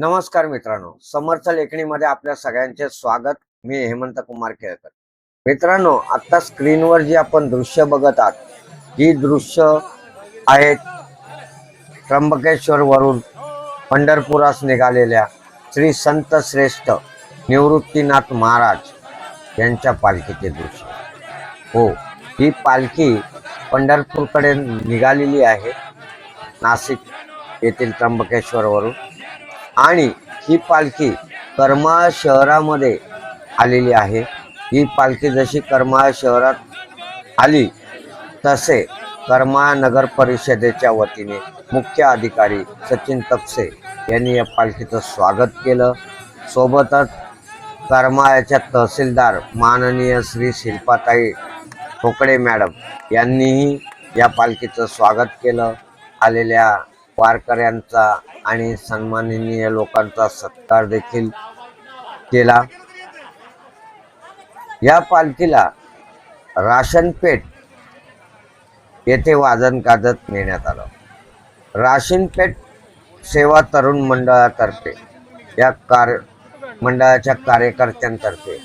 नमस्कार मित्रांनो. समर्थ लेखणीमध्ये आपल्या सगळ्यांचे स्वागत. मी हेमंत कुमार केळकर. मित्रांनो आता स्क्रीनवर जी आपण दृश्य बघत आहात ही दृश्य आहेत त्र्यंबकेश्वर वरून पंढरपुरास निघालेल्या श्री संत श्रेष्ठ निवृत्तीनाथ महाराज यांच्या पालखीचे दृश्य. हो ही पालखी पंढरपूरकडे निघालेली आहे. नाशिक येथील त्र्यंबकेश्वरवरून. आणि ही पालखी करमाळ शहरामध्ये आलेली आहे. ही पालखी जशी करमाळ शहरात आली तसे करमाळ नगर परिषदेच्या वतीने मुख्य अधिकारी सचिन तपसे यांनी या पालखीचं स्वागत केलं. सोबतच करमाळ्याच्या तहसीलदार माननीय श्री शिल्पाताई ठोकळे मॅडम यांनीही या पालखीचं स्वागत केलं. आलेल्या वारकऱ्यांचा आणि सन्माननीय लोकांचा सत्कार देखील केला. या पालखीला राशनपेठ येथे वादन काजत नेण्यात आलं. राशनपेठ सेवा तरुण मंडळातर्फे या कार मंडळाच्या कार्यकर्त्यांतर्फे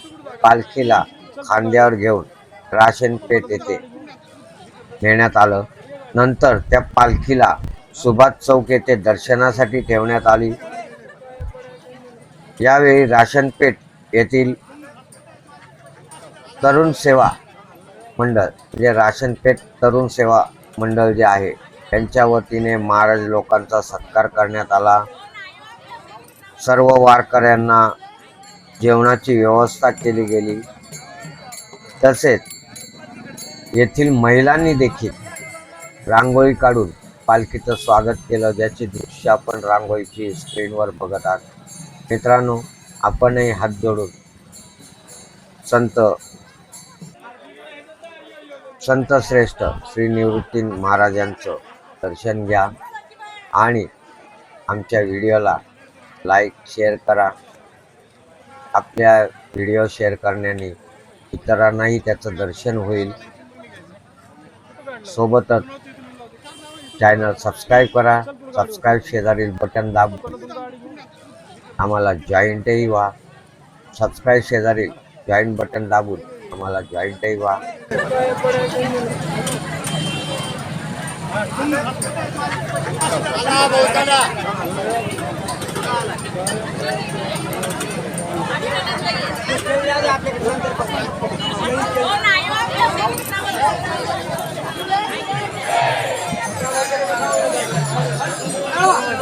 पालखीला खांद्यावर घेऊन राशनपेठ येथे नेण्यात आलं. नंतर त्या पालखीला सुभाष चौक येथे दर्शनासाठी ठेवण्यात आली. यावेळी राशनपेठ येथील तरुण सेवा मंडळ जे राशनपेठ तरुण सेवा मंडळ जे आहे त्यांच्या वतीने महाराज लोकांचा सत्कार करण्यात आला. सर्व वारकऱ्यांना जेवणाची व्यवस्था केली गेली. तसेच येथील महिलांनी देखील रांगोळी काढून पालखीचं स्वागत केलं ज्याची दृश्य आपण रांगोळीची स्क्रीनवर बघत आहात. मित्रांनो आपणही हात जोडून संत संत श्रेष्ठ श्री निवृत्ती महाराजांचं दर्शन घ्या आणि आमच्या व्हिडिओला लाईक शेअर करा. आपल्या व्हिडिओ शेअर करण्याने इतरांनाही त्याचं दर्शन होईल. सोबतच चॅनल सबस्क्राईब करा. सबस्क्राईब शेजारील बटन दाब आम्हाला जॉईंटही व्हा. सबस्क्राईब शेजारील जॉईंट बटन दाबून आम्हाला जॉईंटही व्हा.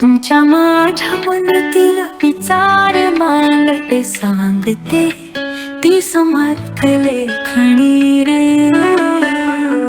तुमच्या माझ्या मनातील विचार मांडते सांगते. ती समर्थ लेखणी रे.